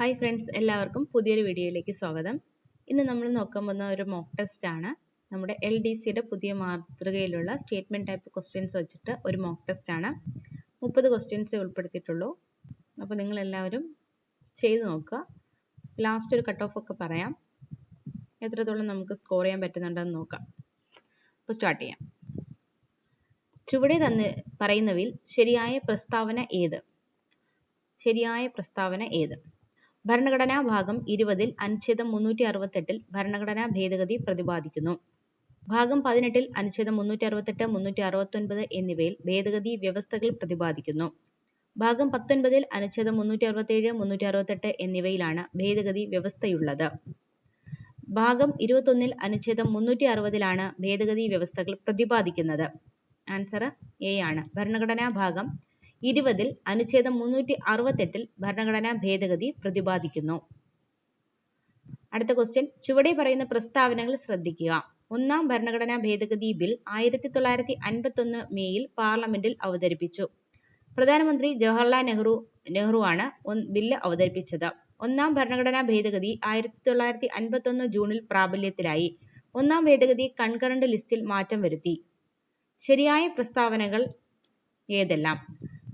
Hi friends എല്ലാവർക്കും പുതിയൊരു വീഡിയോയിലേക്ക് സ്വാഗതം. ഇന്ന് നമ്മൾ നോക്കാൻ പോകുന്ന ഒരു മോക്ക് ടെസ്റ്റ് ആണ്. നമ്മുടെ എൽ ഡി സിയുടെ പുതിയ മാതൃകയിലുള്ള സ്റ്റേറ്റ്മെന്റ് ടൈപ്പ് ക്വസ്റ്റ്യൻസ് വെച്ചിട്ട് ഒരു മോക്ക് ടെസ്റ്റ് ആണ്. മുപ്പത് ക്വസ്റ്റ്യൻസ് ഉൾപ്പെടുത്തിയിട്ടുള്ളൂ. അപ്പോൾ നിങ്ങൾ എല്ലാവരും ചെയ്ത് നോക്കുക. ലാസ്റ്റ് ഒരു കട്ട് ഓഫ് ഒക്കെ പറയാം. എത്രത്തോളം നമുക്ക് സ്കോർ ചെയ്യാൻ പറ്റുന്നുണ്ടെന്ന് നോക്കാം. അപ്പോൾ സ്റ്റാർട്ട് ചെയ്യാം. ചുവടെ തന്ന് പറയുന്നവയിൽ ശരിയായ പ്രസ്താവന ഏത്? ശരിയായ പ്രസ്താവന ഏത്? ഭരണഘടനാ ഭാഗം ഇരുപതിൽ അനുച്ഛേദം മുന്നൂറ്റി അറുപത്തെട്ടിൽ ഭരണഘടനാ ഭേദഗതി പ്രതിപാദിക്കുന്നു. ഭാഗം പതിനെട്ടിൽ അനുച്ഛേദം മുന്നൂറ്റി അറുപത്തെട്ട് മുന്നൂറ്റി അറുപത്തൊൻപത് എന്നിവയിൽ ഭേദഗതി വ്യവസ്ഥകൾ പ്രതിപാദിക്കുന്നു. ഭാഗം പത്തൊൻപതിൽ അനുച്ഛേദം മുന്നൂറ്റി അറുപത്തേഴ് മുന്നൂറ്റി അറുപത്തെട്ട് എന്നിവയിലാണ് ഭേദഗതി വ്യവസ്ഥയുള്ളത്. ഭാഗം ഇരുപത്തൊന്നിൽ അനുച്ഛേദം മുന്നൂറ്റി അറുപതിലാണ് ഭേദഗതി വ്യവസ്ഥകൾ പ്രതിപാദിക്കുന്നത്. ആൻസർ എ ആണ്. ഭരണഘടനാ ഭാഗം ഇരുപതിൽ അനുച്ഛേദം മുന്നൂറ്റി അറുപത്തെട്ടിൽ ഭരണഘടനാ ഭേദഗതി പ്രതിപാദിക്കുന്നു. അടുത്ത ക്വസ്റ്റ്യൻ ചുവടെ പറയുന്ന പ്രസ്താവനകൾ ശ്രദ്ധിക്കുക. ഒന്നാം ഭരണഘടനാ ഭേദഗതി ബിൽ ആയിരത്തി തൊള്ളായിരത്തി അൻപത്തൊന്ന് മേയിൽ പാർലമെന്റിൽ അവതരിപ്പിച്ചു. പ്രധാനമന്ത്രി ജവഹർലാൽ നെഹ്റു നെഹ്റുവാണ് ബില്ല് അവതരിപ്പിച്ചത്. ഒന്നാം ഭരണഘടനാ ഭേദഗതി ആയിരത്തി തൊള്ളായിരത്തി അൻപത്തൊന്ന് ജൂണിൽ പ്രാബല്യത്തിലായി. ഒന്നാം ഭേദഗതി കൺകറന്റ് ലിസ്റ്റിൽ മാറ്റം വരുത്തി. ശരിയായ പ്രസ്താവനകൾ ഏതെല്ലാം?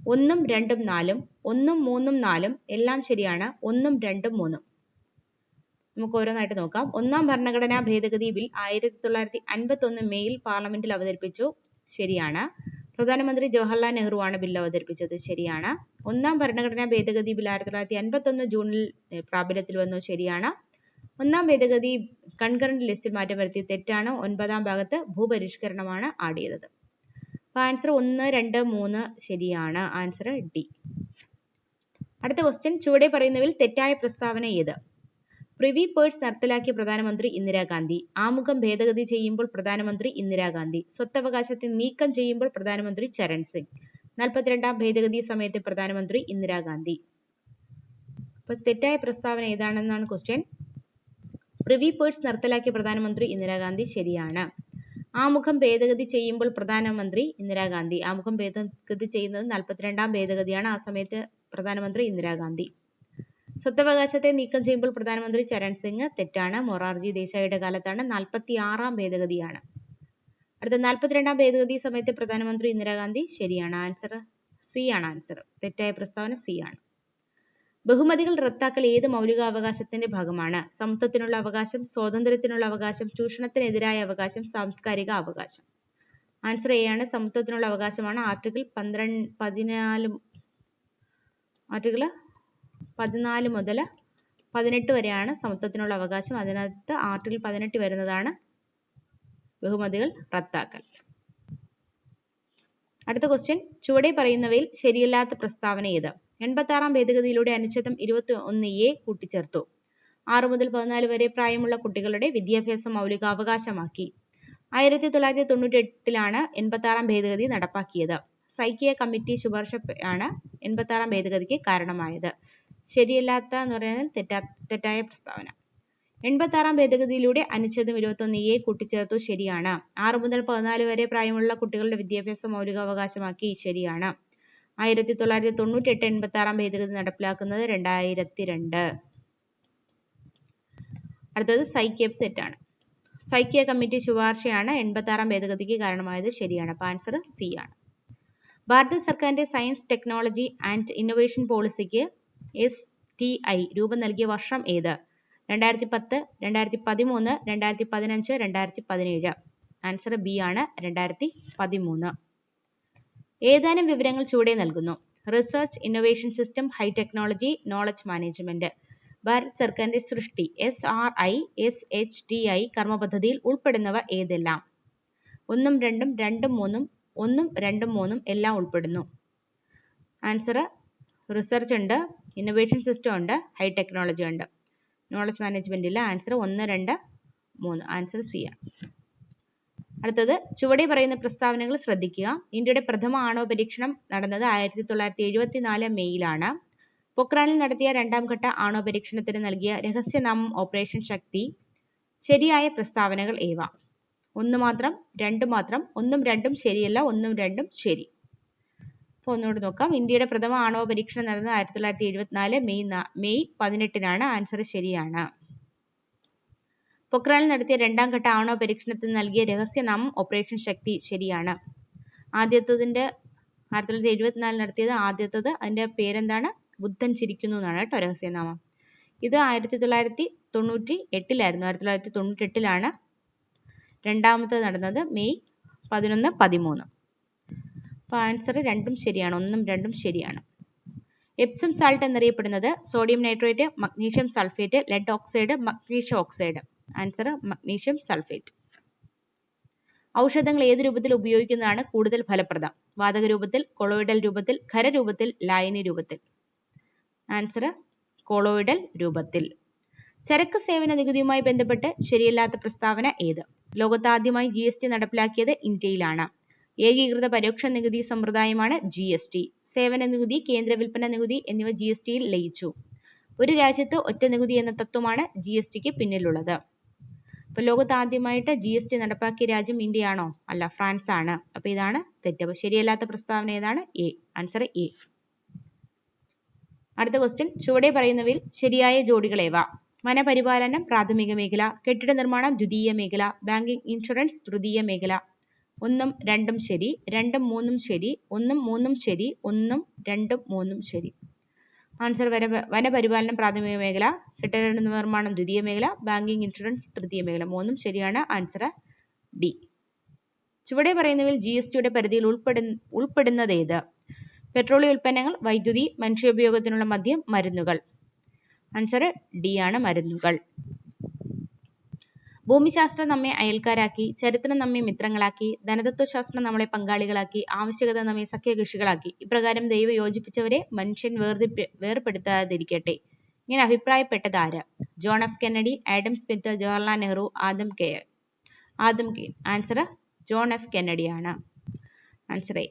ഒന്നും രണ്ടും നാലും ഒന്നും മൂന്നും നാലും എല്ലാം ശരിയാണ്. ഒന്നും രണ്ടും മൂന്നും. നമുക്ക് ഓരോന്നായിട്ട് നോക്കാം. ഒന്നാം ഭരണഘടനാ ഭേദഗതി ബിൽ ആയിരത്തി തൊള്ളായിരത്തി അൻപത്തൊന്ന് മെയിൽ പാർലമെന്റിൽ അവതരിപ്പിച്ചു. ശരിയാണ്. പ്രധാനമന്ത്രി ജവഹർലാൽ നെഹ്റുവാണ് ബിൽ അവതരിപ്പിച്ചത്. ശരിയാണ്. ഒന്നാം ഭരണഘടനാ ഭേദഗതി ബിൽ ആയിരത്തി തൊള്ളായിരത്തി അൻപത്തൊന്ന് ജൂണിൽ പ്രാബല്യത്തിൽ വന്നു. ശരിയാണ്. ഒന്നാം ഭേദഗതി കൺകറന്റ് ലിസ്റ്റിൽ മാറ്റം വരുത്തി തെറ്റാണ്. ഒൻപതാം ഭാഗത്ത് ഭൂപരിഷ്കരണമാണ് ആഡ് ചെയ്തത്. അപ്പോൾ ആൻസർ ഒന്ന് രണ്ട് മൂന്ന് ശരിയാണ്. ആൻസർ ഡി അടുത്ത ക്വസ്റ്റ്യൻ ചുവടെ പറയുന്നതിൽ തെറ്റായ പ്രസ്താവന ഏത്? പ്രിവി പേഴ്സ് നടപ്പിലാക്കിയ പ്രധാനമന്ത്രി ഇന്ദിരാഗാന്ധി. ആമുഖം ഭേദഗതി ചെയ്യുമ്പോൾ പ്രധാനമന്ത്രി ഇന്ദിരാഗാന്ധി. സ്വത്തവകാശത്തെ നീക്കം ചെയ്യുമ്പോൾ പ്രധാനമന്ത്രി ചരൺ സിംഗ്. നാൽപ്പത്തിരണ്ടാം ഭേദഗതി സമയത്തെ പ്രധാനമന്ത്രി ഇന്ദിരാഗാന്ധി. അപ്പൊ തെറ്റായ പ്രസ്താവന ഏതാണെന്നാണ് ക്വസ്റ്റ്യൻ പ്രിവി പേഴ്സ് നടപ്പിലാക്കിയ പ്രധാനമന്ത്രി ഇന്ദിരാഗാന്ധി ശരിയാണ്. ആമുഖം ഭേദഗതി ചെയ്യുമ്പോൾ പ്രധാനമന്ത്രി ഇന്ദിരാഗാന്ധി. ആമുഖം ഭേദഗതി ചെയ്യുന്നത് നാൽപ്പത്തിരണ്ടാം ഭേദഗതിയാണ്. ആ സമയത്ത് പ്രധാനമന്ത്രി ഇന്ദിരാഗാന്ധി. സ്വത്തവകാശത്തെ നീക്കം ചെയ്യുമ്പോൾ പ്രധാനമന്ത്രി ചരൺ സിംഗ് തെറ്റാണ്. മൊറാർജി ദേശായിയുടെ കാലത്താണ്. നാൽപ്പത്തി ആറാം ഭേദഗതിയാണ്. അടുത്ത നാൽപ്പത്തിരണ്ടാം ഭേദഗതി സമയത്ത് പ്രധാനമന്ത്രി ഇന്ദിരാഗാന്ധി ശരിയാണ്. ആൻസർ സി ആണ് ആൻസർ. തെറ്റായ പ്രസ്താവന സി ആണ്. ബഹുമതികൾ റദ്ദാക്കൽ ഏത് മൗലികാവകാശത്തിന്റെ ഭാഗമാണ്? സമത്വത്തിനുള്ള അവകാശം സ്വാതന്ത്ര്യത്തിനുള്ള അവകാശം ചൂഷണത്തിനെതിരായ അവകാശം സാംസ്കാരിക അവകാശം. ആൻസർ എ ആണ്. സമത്വത്തിനുള്ള അവകാശമാണ്. ആർട്ടിക്കിൾ പന്ത്രണ്ട് പതിനാല് ആർട്ടിക്കിൾ പതിനാല് മുതൽ പതിനെട്ട് വരെയാണ് സമത്വത്തിനുള്ള അവകാശം. അതിനകത്ത് ആർട്ടിക്കിൾ പതിനെട്ട് വരുന്നതാണ് ബഹുമതികൾ റദ്ദാക്കൽ. അടുത്ത ക്വസ്റ്റ്യൻ ചുവടെ പറയുന്നവയിൽ ശരിയല്ലാത്ത പ്രസ്താവന ഏത്? എൺപത്താറാം ഭേദഗതിയിലൂടെ അനുച്ഛേദം ഇരുപത്തി ഒന്ന് എ കൂട്ടിച്ചേർത്തു. ആറു മുതൽ പതിനാല് വരെ പ്രായമുള്ള കുട്ടികളുടെ വിദ്യാഭ്യാസം മൗലികാവകാശമാക്കി. ആയിരത്തി തൊള്ളായിരത്തി തൊണ്ണൂറ്റി എട്ടിലാണ് എൺപത്താറാം ഭേദഗതി നടപ്പാക്കിയത്. സൈക്കിയ കമ്മിറ്റി ശുപാർശ ആണ് എൺപത്താറാം ഭേദഗതിക്ക് കാരണമായത്. ശരിയല്ലാത്ത എന്ന് പറയുന്നത് തെറ്റാ തെറ്റായ പ്രസ്താവന. എൺപത്താറാം ഭേദഗതിയിലൂടെ അനുച്ഛേദം ഇരുപത്തൊന്ന് എ കൂട്ടിച്ചേർത്തു ശരിയാണ്. ആറ് മുതൽ പതിനാല് വരെ പ്രായമുള്ള കുട്ടികളുടെ വിദ്യാഭ്യാസം മൗലികാവകാശമാക്കി ശരിയാണ്. ആയിരത്തി തൊള്ളായിരത്തി തൊണ്ണൂറ്റി എട്ട് എൺപത്തി ആറാം ഭേദഗതി നടപ്പിലാക്കുന്നത് രണ്ടായിരത്തി രണ്ട് അടുത്തത് സൈക്യബ് തെറ്റാണ്. സൈക്യ കമ്മിറ്റി ശുപാർശയാണ് എൺപത്തി ആറാം ഭേദഗതിക്ക് കാരണമായത് ശരിയാണ്. അപ്പൊ ആൻസർ സി ആണ്. ഭാരത സർക്കാരിന്റെ സയൻസ് ടെക്നോളജി ആൻഡ് ഇന്നൊവേഷൻ പോളിസിക്ക് എസ് ടി ഐ രൂപം നൽകിയ വർഷം ഏത്? രണ്ടായിരത്തി പത്ത് രണ്ടായിരത്തി പതിമൂന്ന് രണ്ടായിരത്തി പതിനഞ്ച് രണ്ടായിരത്തി പതിനേഴ് ആൻസർ ബി ആണ് രണ്ടായിരത്തി പതിമൂന്ന് ഏതാനും വിവരങ്ങൾ ചുവടെ നൽകുന്നു. Research innovation system high technology knowledge management Bharat സർക്കാരിന്റെ സൃഷ്ടി S R I S H T I കർമ്മ പദ്ധതിയിൽ ഉൾപ്പെടുന്നവ ഏതെല്ലാം? ഒന്നും രണ്ടും രണ്ടും മൂന്നും ഒന്നും രണ്ടും മൂന്നും എല്ലാം ഉൾപ്പെടുന്നു. ആൻസർ റിസർച്ച് ഉണ്ട് ഇന്നൊവേഷൻ സിസ്റ്റം ഉണ്ട് ഹൈ ടെക്നോളജി ഉണ്ട്. നോളജ് മാനേജ്മെന്റ് ഇല്ല ആൻസർ ഒന്ന് രണ്ട് മൂന്ന്. ആൻസർ സി ആണ്. അടുത്തത് ചുവടെ പറയുന്ന പ്രസ്താവനകൾ ശ്രദ്ധിക്കുക. ഇന്ത്യയുടെ പ്രഥമ ആണവ പരീക്ഷണം നടന്നത് ആയിരത്തി തൊള്ളായിരത്തി എഴുപത്തി നാല് മെയ്യിലാണ് പൊക്രാനിൽ നടത്തിയ രണ്ടാം ഘട്ട ആണവ പരീക്ഷണത്തിന് നൽകിയ രഹസ്യനാമം ഓപ്പറേഷൻ ശക്തി. ശരിയായ പ്രസ്താവനകൾ ഏവ? ഒന്ന് മാത്രം രണ്ട് മാത്രം ഒന്നും രണ്ടും ശരിയല്ല ഒന്നും രണ്ടും ശരി. അപ്പോൾ ഒന്നുകൂടി നോക്കാം. ഇന്ത്യയുടെ പ്രഥമ ആണവ പരീക്ഷണം നടന്നത് ആയിരത്തി തൊള്ളായിരത്തി എഴുപത്തിനാല് മെയ് മെയ് പതിനെട്ടിനാണ്. ആൻസർ ശരിയാണ്. പൊക്രാനിൽ നടത്തിയ രണ്ടാം ഘട്ട ആണവ പരീക്ഷണത്തിന് നൽകിയ രഹസ്യനാമം ഓപ്പറേഷൻ ശക്തി ശരിയാണ്. ആദ്യത്തതിന്റെ ആയിരത്തി തൊള്ളായിരത്തി എഴുപത്തിനാലിൽ നടത്തിയത് ആദ്യത്തത്. അതിന്റെ പേരെന്താണ്? ബുദ്ധൻ ചിരിക്കുന്നു എന്നാണ് കേട്ടോ രഹസ്യനാമം ഇത് ആയിരത്തി തൊള്ളായിരത്തി തൊണ്ണൂറ്റി എട്ടിലായിരുന്നു ആയിരത്തി തൊള്ളായിരത്തി തൊണ്ണൂറ്റി എട്ടിലാണ് രണ്ടാമത്തത് നടന്നത് മെയ് പതിനൊന്ന് പതിമൂന്ന്. അപ്പോൾ ആൻസർ രണ്ടും ശരിയാണ്. ഒന്നും രണ്ടും ശരിയാണ്. എപ്സം സാൾട്ട് എന്നറിയപ്പെടുന്നത് sodium nitrate magnesium sulphate lead oxide magnesium oxide answer magnesium sulphate ഔഷധങ്ങൾ ഏത് രൂപത്തിൽ ഉപയോഗിക്കുന്നതാണ് കൂടുതൽ ഫലപ്രദം? വാതക രൂപത്തിൽ കൊളോയിഡൽ രൂപത്തിൽ ഖര രൂപത്തിൽ ലായനി രൂപത്തിൽ. ആൻസർ കൊളോയിഡൽ രൂപത്തിൽ. ചരക്ക് സേവന നികുതിയുമായി ബന്ധപ്പെട്ട് ശരിയല്ലാത്ത പ്രസ്താവന ഏത്? ലോകത്താദ്യമായി ജി എസ് ടി നടപ്പിലാക്കിയത് ഇന്ത്യയിലാണ്. ഏകീകൃത പരോക്ഷ നികുതി സമ്പ്രദായമാണ് ജി എസ് ടി സേവന നികുതി കേന്ദ്ര വിൽപ്പന നികുതി എന്നിവ ജി എസ് ടിയിൽ ലയിച്ചു. ഒരു രാജ്യത്ത് ഒറ്റ നികുതി എന്ന തത്വമാണ് ജി എസ് ടിക്ക് പിന്നിലുള്ളത്. ഇപ്പൊ ലോകത്ത് ആദ്യമായിട്ട് ജി എസ് ടി നടപ്പാക്കിയ രാജ്യം ഇന്ത്യയാണോ? അല്ല ഫ്രാൻസ് ആണ്. അപ്പൊ ഇതാണ് തെറ്റ്. അപ്പൊ ശരിയല്ലാത്ത പ്രസ്താവന ഏതാണ്? എ ആൻസർ എ അടുത്ത ക്വസ്റ്റ്യൻ ചുവടെ പറയുന്നവയിൽ ശരിയായ ജോഡികൾ ഏവ? വനപരിപാലനം പ്രാഥമിക മേഖല കെട്ടിട നിർമ്മാണം ദ്വിതീയ മേഖല ബാങ്കിംഗ് ഇൻഷുറൻസ് തൃതീയ മേഖല. ഒന്നും രണ്ടും ശരി രണ്ടും മൂന്നും ശരി ഒന്നും മൂന്നും ശരി ഒന്നും രണ്ടും മൂന്നും ശരി. ആൻസർ വന വനപരിപാലനം പ്രാഥമിക മേഖല കെട്ടിട നിർമ്മാണം ദ്വിതീയ മേഖല ബാങ്കിങ് ഇൻഷുറൻസ് തൃതീയ മേഖല. മൂന്നും ശരിയാണ് ആൻസർ ഡി ചുവടെ പറയുന്നതിൽ ജി എസ് ടിയുടെ പരിധിയിൽ ഉൾപ്പെടുന്ന ഏത്? പെട്രോളിയം ഉൽപ്പന്നങ്ങൾ വൈദ്യുതി മനുഷ്യോപയോഗത്തിനുള്ള മദ്യം മരുന്നുകൾ. ആൻസർ ഡി ആണ് മരുന്നുകൾ. ഭൂമിശാസ്ത്രം നമ്മെ അയൽക്കാരാക്കി ചരിത്രം നമ്മെ മിത്രങ്ങളാക്കി ധനതത്വശാസ്ത്രം നമ്മളെ പങ്കാളികളാക്കി ആവശ്യകത നമ്മെ സഖ്യകക്ഷികളാക്കി. ഇപ്രകാരം ദൈവം യോജിപ്പിച്ചവരെ മനുഷ്യൻ വേർതി വേർപെടുത്താതിരിക്കട്ടെ ഇങ്ങനെ അഭിപ്രായപ്പെട്ടത് ആര് John F Kennedy Adam Smith Jawaharlal Nehru Adam K Adam K. Answer John F കെന്നഡിയാണ്. Answer A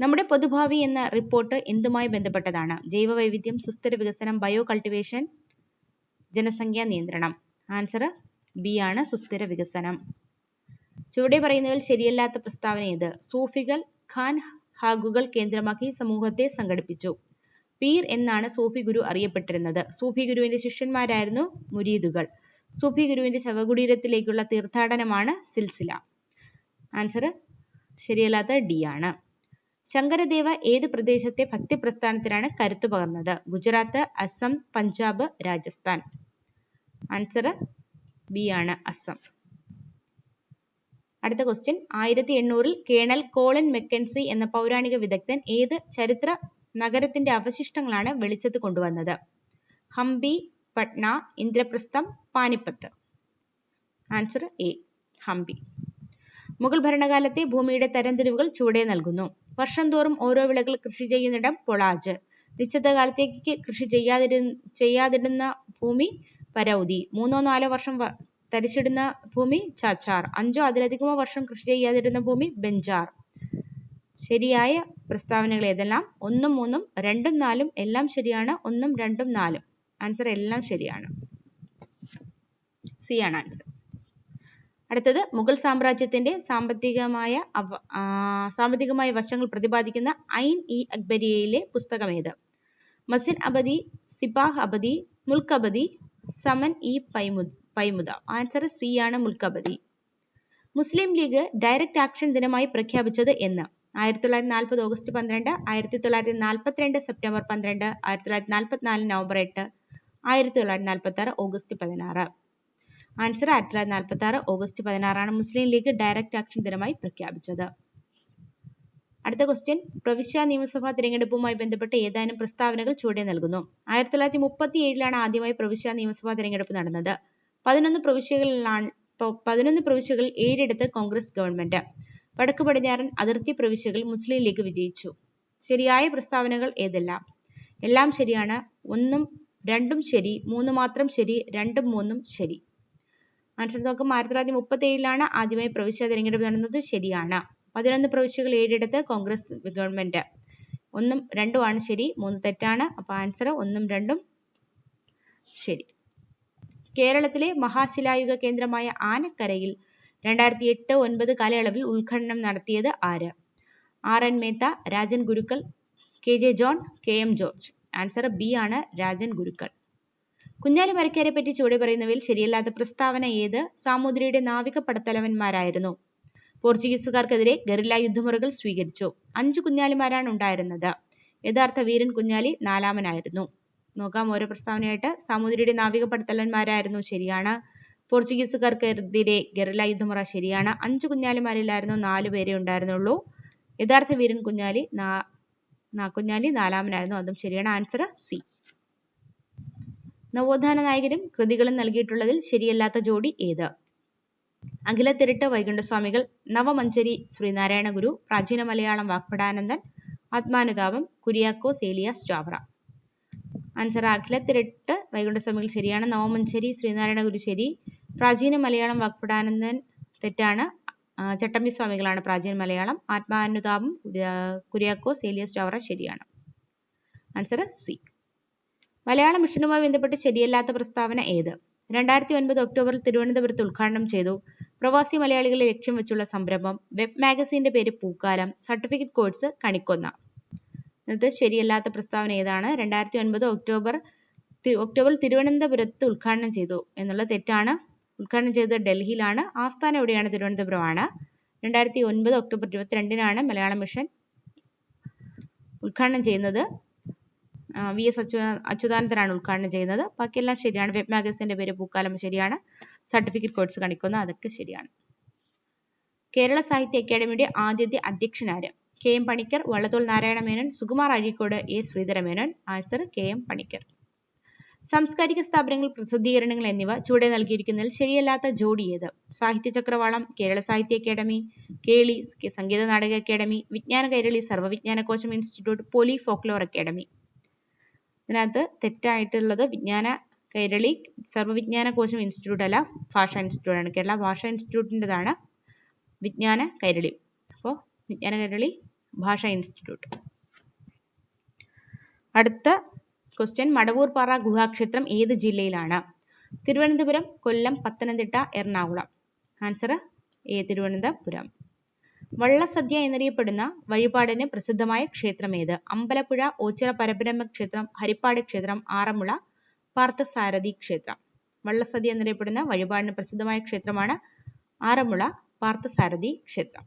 നമ്മുടെ പൊതുഭാവി എന്ന റിപ്പോർട്ട് എന്തുമായി ബന്ധപ്പെട്ടതാണ്? ജൈവവൈവിധ്യം സുസ്ഥിര വികസനം ബയോ കൾട്ടിവേഷൻ ജനസംഖ്യാ നിയന്ത്രണം. ആൻസർ ബി ആണ് സുസ്ഥിര വികസനം. ചുവടെ പറയുന്നതിൽ ശരിയല്ലാത്ത പ്രസ്താവന ഏത് സൂഫികൾ ഖാൻ ഹാഗുകൾ കേന്ദ്രമാക്കി സമൂഹത്തെ സംഘടിപ്പിച്ചു. പീർ എന്നാണ് സൂഫി ഗുരു അറിയപ്പെട്ടിരുന്നത്. സൂഫി ഗുരുവിന്റെ ശിഷ്യന്മാരായിരുന്നു മുരീദുകൾ. സൂഫി ഗുരുവിന്റെ ശവകുടീരത്തിലേക്കുള്ള തീർത്ഥാടനമാണ് സിൽസില. ആൻസർ ശരിയല്ലാത്ത ഡി ആണ്. ശങ്കരദേവ ഏത് പ്രദേശത്തെ ഭക്തി പ്രസ്ഥാനത്തിനാണ് കരുത്തു പകർന്നത്? ഗുജറാത്ത് അസം പഞ്ചാബ് രാജസ്ഥാൻ. ആൻസർ ബി ആണ് അസം. അടുത്ത ക്വസ്റ്റ്യൻ ആയിരത്തി എണ്ണൂറിൽ കേണൽ കോളിൻ മെക്കൻസി എന്ന പൗരാണിക വിദഗ്ധൻ ഏത് ചരിത്ര നഗരത്തിന്റെ അവശിഷ്ടങ്ങളാണ് വെളിച്ചത്ത് കൊണ്ടുവന്നത്? Hampi Patna Indraprastha Panipat. Answer A Hampi. Mughal ഭരണകാലത്തെ ഭൂമിയുടെ തരംതിരിവുകൾ ചുവടെ നൽകുന്നു. വർഷം തോറും ഓരോ വിളകൾ കൃഷി ചെയ്യുന്നിടം പൊളാജ്. നിശ്ചിത കാലത്തേക്ക് കൃഷി ചെയ്യാതിരു ചെയ്യാതിടുന്ന ഭൂമി പരൗതി. മൂന്നോ നാലോ വർഷം തരിച്ചിടുന്ന ഭൂമി ചാച്ചാർ. അഞ്ചോ അതിലധികമോ വർഷം കൃഷി ചെയ്യാതിരുന്ന ഭൂമി ബെഞ്ചാർ. ശരിയായ പ്രസ്താവനകൾ ഏതെല്ലാം? ഒന്നും മൂന്നും രണ്ടും നാലും എല്ലാം ശരിയാണ്. ഒന്നും രണ്ടും നാലും. ആൻസർ എല്ലാം ശരിയാണ്. സി ആണ് ആൻസർ അടുത്തത് മുഗൾ സാമ്രാജ്യത്തിന്റെ സാമ്പത്തികമായ സാമ്പത്തികമായ വശങ്ങൾ പ്രതിപാദിക്കുന്ന ഐൻ ഇ അക്ബരിയയിലെ പുസ്തകം ഏത് മസിൻ അബദി സിപാഹ് അബദി മുൽക്ക് അബദി സമൻ ഇ പൈമു പൈമുദ ആൻസർ സി ആണ് മുൽക്ക് അബദി മുസ്ലിം ലീഗ് ഡയറക്റ്റ് ആക്ഷൻ ദിനമായി പ്രഖ്യാപിച്ചത് എന്ന്. ആയിരത്തി തൊള്ളായിരത്തി നാൽപ്പത് ഓഗസ്റ്റ് പന്ത്രണ്ട് ആയിരത്തി തൊള്ളായിരത്തി നാൽപ്പത്തിരണ്ട് സെപ്റ്റംബർ പന്ത്രണ്ട് ആയിരത്തി തൊള്ളായിരത്തി നാൽപ്പത്തിനാല് നവംബർ എട്ട് ആയിരത്തി തൊള്ളായിരത്തി നാൽപ്പത്തി ആറ് ഓഗസ്റ്റ് പതിനാറ്. ആൻസർ ആയിരത്തി തൊള്ളായിരത്തി നാൽപ്പത്തി ആറ് ഓഗസ്റ്റ് പതിനാറാണ് മുസ്ലിം ലീഗ് ഡയറക്റ്റ് ആക്ഷൻ ദിനമായി പ്രഖ്യാപിച്ചത്. അടുത്ത ക്വസ്റ്റ്യൻ പ്രവിശ്യ നിയമസഭാ തിരഞ്ഞെടുപ്പുമായി ബന്ധപ്പെട്ട് ഏതാനും പ്രസ്താവനകൾ ചുവടെ നൽകുന്നു. ആയിരത്തി തൊള്ളായിരത്തി മുപ്പത്തി ഏഴിലാണ് ആദ്യമായി പ്രവിശ്യ നിയമസഭാ തിരഞ്ഞെടുപ്പ് നടന്നത്. പതിനൊന്ന് പ്രവിശ്യകളിലാണ് പതിനൊന്ന് പ്രവിശ്യകളിൽ ഏഴിടത്ത് കോൺഗ്രസ് ഗവൺമെന്റ്. വടക്ക് പടിഞ്ഞാറൻ അതിർത്തി പ്രവിശ്യകൾ മുസ്ലിം ലീഗ് വിജയിച്ചു. ശരിയായ പ്രസ്താവനകൾ ഏതെല്ലാം? എല്ലാം ശരിയാണ്. ഒന്നും രണ്ടും ശരി മൂന്ന് മാത്രം ശരി രണ്ടും മൂന്നും ശരി. മനസ്സിൽ നോക്കും. ആയിരത്തി തൊള്ളായിരത്തി മുപ്പത്തി ഏഴിലാണ് ആദ്യമായി പ്രവിശ്യ തിരഞ്ഞെടുപ്പ് നടന്നത്. ശരിയാണ്. പതിനൊന്ന് പ്രവിശ്യകൾ ഏഴിടത്ത് കോൺഗ്രസ് ഗവൺമെന്റ്. ഒന്നും രണ്ടുമാണ് ശരി മൂന്ന് തെറ്റാണ്. അപ്പൊ ആൻസർ ഒന്നും രണ്ടും ശരി. കേരളത്തിലെ മഹാശിലായുഗ കേന്ദ്രമായ ആനക്കരയിൽ രണ്ടായിരത്തി എട്ട് ഒൻപത് കാലയളവിൽ ഉദ്ഘാടനം നടത്തിയത് ആര്? R N Mehta Rajan Gurukkal K J John K M George. Answer B ആണ് രാജൻ ഗുരുക്കൾ. കുഞ്ഞാലി മരക്കാരെ പറ്റി ചുവടെ പറയുന്നവയിൽ ശരിയല്ലാത്ത പ്രസ്താവന ഏത്? സാമൂതിരിയുടെ നാവിക പടത്തലവന്മാരായിരുന്നു പോർച്ചുഗീസുകാർക്കെതിരെ ഗറില്ല യുദ്ധമുറകൾ സ്വീകരിച്ചു. അഞ്ചു കുഞ്ഞാലിമാരാണ് ഉണ്ടായിരുന്നത്. യഥാർത്ഥ വീരൻ കുഞ്ഞാലി നാലാമനായിരുന്നു. നോക്കാം ഓരോ പ്രസ്താവനയായിട്ട്. സാമൂതിരിയുടെ നാവിക പടത്തലന്മാരായിരുന്നു ശരിയാണ്. പോർച്ചുഗീസുകാർക്കെതിരെ ഗറില്ല യുദ്ധമുറ ശരിയാണ്. അഞ്ചു കുഞ്ഞാലിമാരിലായിരുന്നു നാലു പേരെ ഉണ്ടായിരുന്നുള്ളൂ. യഥാർത്ഥ വീരൻ കുഞ്ഞാലി നാ കുഞ്ഞാലി നാലാമനായിരുന്നു. അതും ശരിയാണ്. Answer C. നവോത്ഥാന നായകരും കൃതികളും നൽകിയിട്ടുള്ളതിൽ ശരിയല്ലാത്ത ജോഡി ഏത്? അഖിലത്തിരട്ട് വൈകുണ്ഠസ്വാമികൾ നവമഞ്ചരി ശ്രീനാരായണ ഗുരു പ്രാചീന മലയാളം വാക്പടാനന്ദൻ ആത്മാനുതാപം കുര്യാക്കോസ് ഏലിയാസ് ജാവറ ആൻസർ അഖിലത്തിരട്ട് വൈകുണ്ഠസ്വാമികൾ ശരിയാണ്. നവമഞ്ചരി ശ്രീനാരായണ ഗുരു ശരി. പ്രാചീന മലയാളം വാക്പടാനന്ദൻ തെറ്റാണ്. ചട്ടമ്പി സ്വാമികളാണ് പ്രാചീന മലയാളം. ആത്മാനുതാപം കുര്യാക്കോസ് സേലിയസ് ജാവറ ശരിയാണ്. Answer C. മലയാളം മിഷനുമായി ബന്ധപ്പെട്ട് ശരിയല്ലാത്ത പ്രസ്താവന ഏത്? രണ്ടായിരത്തി ഒൻപത് ഒക്ടോബറിൽ തിരുവനന്തപുരത്ത് ഉദ്ഘാടനം ചെയ്തു. പ്രവാസി മലയാളികളെ ലക്ഷ്യം വെച്ചുള്ള സംരംഭം. വെബ് മാഗസീന്റെ പേര് പൂക്കാലം. സർട്ടിഫിക്കറ്റ് കോഴ്സ് കണിക്കൊന്ന. ഇത് ശരിയല്ലാത്ത പ്രസ്താവന ഏതാണ്? രണ്ടായിരത്തി ഒൻപത് ഒക്ടോബർ ഒക്ടോബറിൽ തിരുവനന്തപുരത്ത് ഉദ്ഘാടനം ചെയ്തു എന്നുള്ള തെറ്റാണ്. ഉദ്ഘാടനം ചെയ്തത് ഡൽഹിയിലാണ്. ആസ്ഥാനം എവിടെയാണ്? തിരുവനന്തപുരമാണ്. രണ്ടായിരത്തി ഒൻപത് ഒക്ടോബർ ഇരുപത്തിരണ്ടിനാണ് മലയാള മിഷൻ ഉദ്ഘാടനം ചെയ്യുന്നത്. വി എസ് അച്യു അച്യുതാനന്ദനാണ് ഉദ്ഘാടനം ചെയ്യുന്നത്. ബാക്കിയെല്ലാം ശരിയാണ്. വെബ് മാഗസിന്റെ പേര് പൂക്കാലം ശരിയാണ്. സർട്ടിഫിക്കറ്റ് കോഴ്സ് കാണിക്കുന്ന. അതൊക്കെ ശരിയാണ്. കേരള സാഹിത്യ അക്കാദമിയുടെ ആദ്യത്തെ അധ്യക്ഷനാര് K M Panikkar Vallathol Narayana Menon Sukumar Azhikode A Sreedhara Menon. Answer K M Panikkar. സാംസ്കാരിക സ്ഥാപനങ്ങൾ പ്രസിദ്ധീകരണങ്ങൾ എന്നിവ ചുവടെ നൽകിയിരിക്കുന്നതിൽ ശരിയല്ലാത്ത ജോഡി ഏത്? സാഹിത്യ ചക്രവാളം കേരള സാഹിത്യ അക്കാദമി കേളി സംഗീത നാടക അക്കാദമി വിജ്ഞാന കൈരളി സർവവിജ്ഞാനകോശം ഇൻസ്റ്റിറ്റ്യൂട്ട് പോലി ഫോക്ലോർ അക്കാദമി. ഇതിനകത്ത് തെറ്റായിട്ടുള്ളത് വിജ്ഞാന കൈരളി സർവവിജ്ഞാന കോശം ഇൻസ്റ്റിറ്റ്യൂട്ട് അല്ല ഭാഷാ ഇൻസ്റ്റിറ്റ്യൂട്ട് ആണ്. കേരള ഭാഷാ ഇൻസ്റ്റിറ്റ്യൂട്ടിന്റെതാണ് വിജ്ഞാന കൈരളി. അപ്പോൾ വിജ്ഞാന കൈരളി ഭാഷ ഇൻസ്റ്റിറ്റ്യൂട്ട് അടുത്ത ക്വസ്റ്റ്യൻ മടവൂർ പാറ ഗുഹാക്ഷേത്രം ഏത് ജില്ലയിലാണ്? Thiruvananthapuram Kollam Pathanamthitta Ernakulam. Answer A Thiruvananthapuram. വള്ളസദ്യ എന്നറിയപ്പെടുന്ന വഴിപാടിന് പ്രസിദ്ധമായ ക്ഷേത്രം ഏത് അമ്പലപ്പുഴ ഓച്ചിറ പരബ്രഹ്മ ക്ഷേത്രം ഹരിപ്പാട് ക്ഷേത്രം ആറന്മുള പാർത്ഥസാരഥി ക്ഷേത്രം. വള്ളസദ്യ എന്നറിയപ്പെടുന്ന വഴിപാടിന് പ്രസിദ്ധമായ ക്ഷേത്രമാണ് ആറന്മുള പാർത്ഥസാരഥി ക്ഷേത്രം.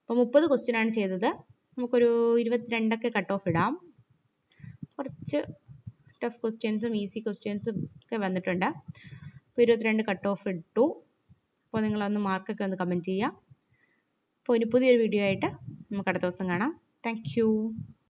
അപ്പോൾ മുപ്പത് ക്വസ്റ്റ്യൻ ആണ് ചെയ്തത്. നമുക്കൊരു ഇരുപത്തിരണ്ടൊക്കെ കട്ട് ഓഫ് ഇടാം. കുറച്ച് ടഫ് ക്വസ്റ്റ്യൻസും ഈസി ക്വസ്റ്റ്യൻസും ഒക്കെ വന്നിട്ടുണ്ട്. അപ്പോൾ ഇരുപത്തിരണ്ട് കട്ട് ഓഫ് ഇട്ടു. അപ്പോൾ നിങ്ങളൊന്ന് മാർക്കൊക്കെ ഒന്ന് കമന്റ് ചെയ്യുക അപ്പോൾ ഇനി പുതിയൊരു വീഡിയോ ആയിട്ട് നമുക്ക് അടുത്ത ദിവസം കാണാം. താങ്ക്